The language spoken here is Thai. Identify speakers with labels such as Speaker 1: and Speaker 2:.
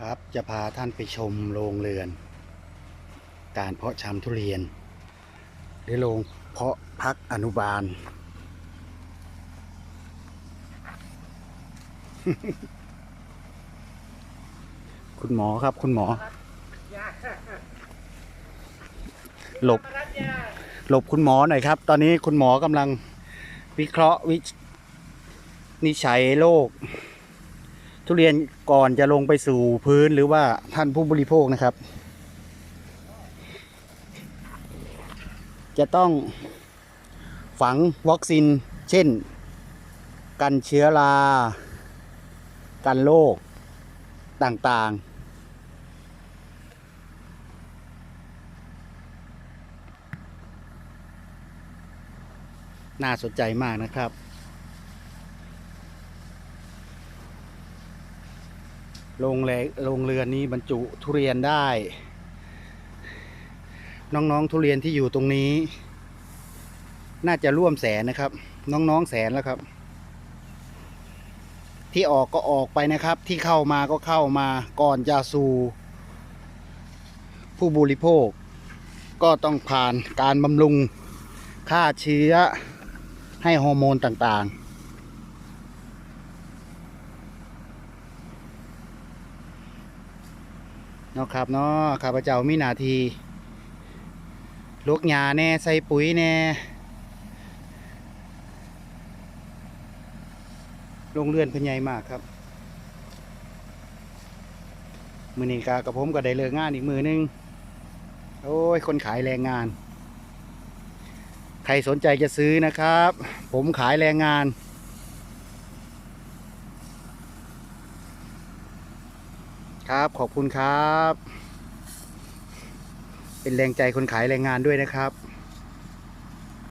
Speaker 1: ครับจะพาท่านไปชมโรงเรือน การเพาะชำทุเรียน หรือโรงเพาะพักอนุบาล คุณหมอครับคุณหมอ หลบ หลบคุณหมอหน่อยครับ ตอนนี้คุณหมอกำลังวิเคราะห์วินิจฉัยโรค ทุเรียนก่อนจะลงไปสู่พื้นหรือว่าท่านผู้บริโภคนะครับ จะต้องฝังวัคซีนเช่น กันเชื้อรา กันโรคต่างๆน่าสนใจมากนะครับ โรงแรโรงเรือนนี้บรรจุทุเรียนได้ น้องๆทุเรียนที่อยู่ตรงนี้ น่าจะร่วมแสนนะครับ น้องๆแสนแล้วครับ ที่ออกก็ออกไปนะครับ ที่เข้ามาก็เข้ามาก่อนจะสู่ ผู้บริโภค ก็ต้องผ่านการบำรุงฆ่าเชื้อให้ฮอร์โมนต่างๆ เนาะครับเนาะข้าพเจ้ามีหนาทีลูกหญ้าแน่ใส่ปุ๋ยแน่โรงเรือนเพิ่นใหญ่มากครับมือนี้กากระผมก็ได้เลิกงานอีกมือหนึง โอ้ย คนขายแรงงาน ใครสนใจจะซื้อนะครับ ผมขายแรงงาน ครับขอบคุณครับ เป็นแรงใจคนขายแรงงานด้วยนะครับ